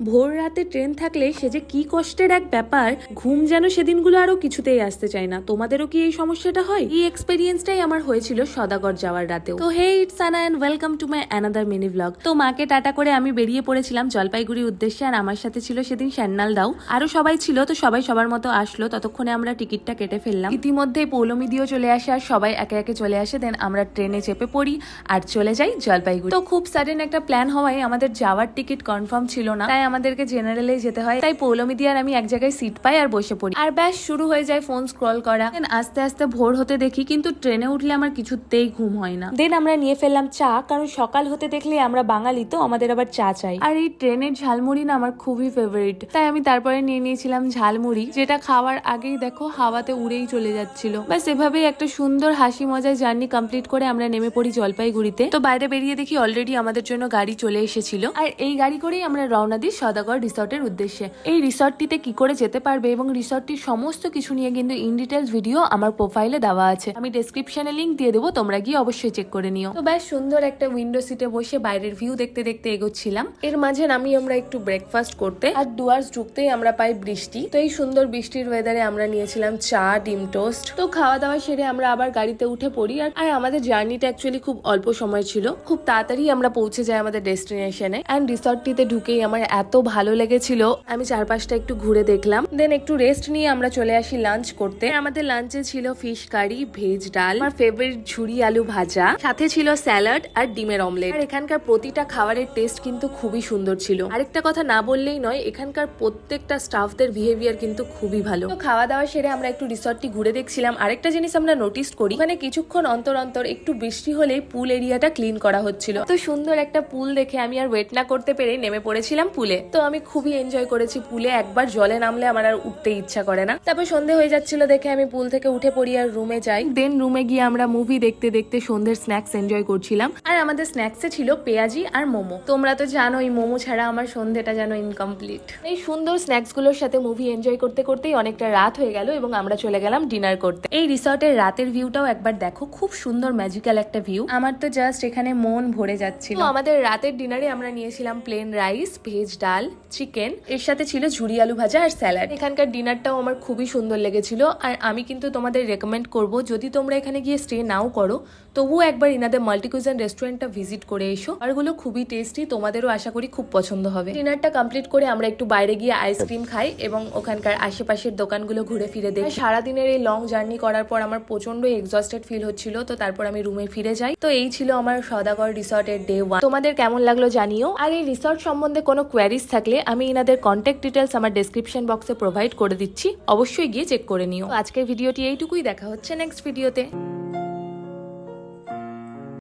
ভোর রাতে ট্রেন থাকলে সে যে কি কষ্টের এক ব্যাপার, ঘুম যেন সেদিনগুলো আরও কিছুতেই আসতে চায় না। তোমাদেরও কি এই সমস্যাটা হয়? এই এক্সপেরিয়েন্সটাই আমার হয়েছিল সদাগর যাওয়ার রাতেও। তো hey it's Anna and welcome to my another mini blog তো মাকে টাটা করে আমি বেরিয়ে পড়েছিলাম জলপাইগুড়ির উদ্দেশ্যে আর আমার সাথে ছিল সেদিন স্যান্নাল দাও। আরও সবাই ছিল, তো সবাই সবার মতো আসলো। ততক্ষণে আমরা টিকিটটা কেটে ফেললাম। ইতিমধ্যে পৌলমি দিয়েও চলে আসে আর সবাই একে একে চলে আসে। দেন আমরা ট্রেনে চেপে পড়ি আর চলে যাই জলপাইগুড়ি। তো খুব সাডেন একটা প্ল্যান হওয়ায় আমাদের যাওয়ার টিকিট কনফার্ম ছিল না। তাই আমাদেরকে জেনারেলে যেতে হয়। তাই পৌলমি দিয়ে আর আমি এক জায়গায় সিট পাই আর বসে পড়ি। আর ব্যাস, শুরু হয়ে যায় ফোন স্ক্রল করা। আস্তে আস্তে ভোর হতে দেখি, কিন্তু ট্রেনে উঠলে আমার কিছুতেই ঘুম হয় না। দেন আমরা নিয়ে ফেললাম চা, কারণ সকাল হতে দেখলে আমরা বাঙালি তো, আমাদের আবার চা চাই। আর এই ট্রেনের ঝালমুড়ি না আমার খুবই ফেভারিট তাই আমি তারপরে নিয়ে নিয়েছিলাম ঝালমুড়ি, যেটা খাওয়ার আগেই দেখো হাওয়াতে উড়েই চলে যাচ্ছিল। ব্যাস, এভাবেই একটা সুন্দর হাসি মজায় জার্নি কমপ্লিট করে আমরা নেমে পড়ি জলপাইগুড়িতে। তো বাইরে বেরিয়ে দেখি অলরেডি আমাদের জন্য গাড়ি চলে এসেছিল। আর এই গাড়ি করেই আমরা রওনা দিই সদাগর রিসর্টের উদ্দেশ্যে। এই রিসর্টটিতে কি করে যেতে পারবে এবং রিসর্টটির সমস্ত কিছু নিয়ে কিন্তু ইন ডিটেলস ভিডিও আমার প্রোফাইলে দেওয়া আছে। আমি ডেসক্রিপশনে লিঙ্ক দিয়ে দেবো, তোমরা গিয়ে অবশ্যই চেক করে নিও। তো বেশ সুন্দর একটা উইন্ডো সিটে বসে বাইরের ভিউ দেখতে দেখতে এগোচ্ছিলাম। এর মাঝে নামি আমরা একটু ব্রেকফাস্ট করতে। আর ডুয়ার্স ঢুকতেই আমরা পাই বৃষ্টি। তো এই সুন্দর বৃষ্টির ওয়েদারে আমরা নিয়েছিলাম চা, ডিম টোস্ট তো খাওয়া দাওয়া সেরে আমরা আবার গাড়িতে উঠে পড়ি। আর আর আমাদের জার্নিটা অ্যাকচুয়ালি খুব অল্প সময় ছিল। খুব তাড়াতাড়ি আমরা পৌঁছে যাই আমাদের ডেস্টিনেশনে অ্যান্ড রিসর্টটিতে ঢুকেই আমার এত ভালো লেগেছিল। আমি চারপাশটা একটু ঘুরে দেখলাম। দেন একটু রেস্ট নিয়ে আমরা চলে আসি লাঞ্চ করতে। আমাদের লাঞ্চে ছিল ফিশ কারি ভেজ ডাল, আমার ফেভারিট ঝুরি আলু ভাজা। সাথে ছিল স্যালাড আর ডিমের অমলেট আর এখানকার প্রতিটা খাবারের টেস্ট কিন্তু খুবই সুন্দর ছিল। আরেকটা কথা না বললেই নয়, এখানকার প্রত্যেকটা স্টাফদের বিহেভিয়ার কিন্তু খুবই ভালো। খাওয়া দাওয়া সেরে আমরা একটু রিসর্টটি ঘুরে দেখছিলাম। আরেকটা জিনিস আমরা নোটিস করি মানে কিছুক্ষণ অন্তর অন্তর একটু বৃষ্টি হলে পুল এরিয়াটা ক্লিন করা হচ্ছিল। তো সুন্দর একটা পুল দেখে আমি আর ওয়েট না করতে পেরে নেমে পড়েছিলাম পুলে তো আমি খুবই এনজয় করেছি পুলে। একবার জলে নামলে আমার আর উঠতে ইচ্ছা করে না। তারপর সন্ধে হয়ে যাচ্ছিল দেখে আমি পুল থেকে উঠে পড়ি আর রুমে যাই। দেন রুমে গিয়ে আমরা মুভি দেখতে দেখতে সন্ধ্যের স্ন্যাক্স এনজয় করছিলাম। আর আমাদের স্ন্যাক্সে ছিল পেঁয়াজি আর মোমো। তোমরা তো জানো জানোই, মোমো ছাড়া আমার সন্ধ্যেটা যেন ইনকমপ্লিট এই সুন্দর স্ন্যাক্সগুলোর সাথে মুভি এনজয় করতে করতেই অনেকটা রাত হয়ে গেল এবং আমরা চলে গেলাম ডিনার করতে। এই রিসর্টের রাতের ভিউটাও একবার দেখো, খুব সুন্দর ম্যাজিক্যাল একটা ভিউ আমার তো জাস্ট এখানে মন ভরে যাচ্ছিল। আমাদের রাতের ডিনারে আমরা নিয়েছিলাম plain rice veg dal chicken, এর সাথে ছিল ঝুরি আলু ভাজা আর স্যালাড। এখানকার ডিনারটাও আমার খুবই সুন্দর লেগেছিল আর আমি কিন্তু তোমাদের রেকমেন্ড করব, যদি তোমরা এখানে গিয়ে স্টে নাও করো, তবুও একবার ইনাদের মাল্টিকুইজন রেস্টুরেন্টটা ভিজিট করে এসো। আরগুলো খুবই টেস্টি তোমাদেরও আশা করি খুব পছন্দ হবে। ডিনারটা কমপ্লিট করে আমরা একটু বাইরে গিয়ে আইসক্রিম খাই এবং ওখানকার আশেপাশের দোকানগুলো ঘুরে ফিরে দেখি। সারাদিনের এই লং জার্নি করার পর আমার প্রচণ্ড এক্সস্টেড ফিল হচ্ছিল, তো তারপর আমি রুমে ফিরে যাই। তো এই ছিল আমার সদাগর রিসর্টের ডে ওয়ান তোমাদের কেমন লাগল জানিও। আর এই রিসর্ট সম্বন্ধে কোনো কোয়ারিজ থাকলে আমি এনাদের কন্ট্যাক্ট ডিটেলস আমার ডেসক্রিপশন বক্সে প্রোভাইড করে দিচ্ছি। অবশ্যই গিয়ে চেক করে নিও। আজকের ভিডিওটি এইটুকুই। দেখা হচ্ছে নেক্সট ভিডিওতে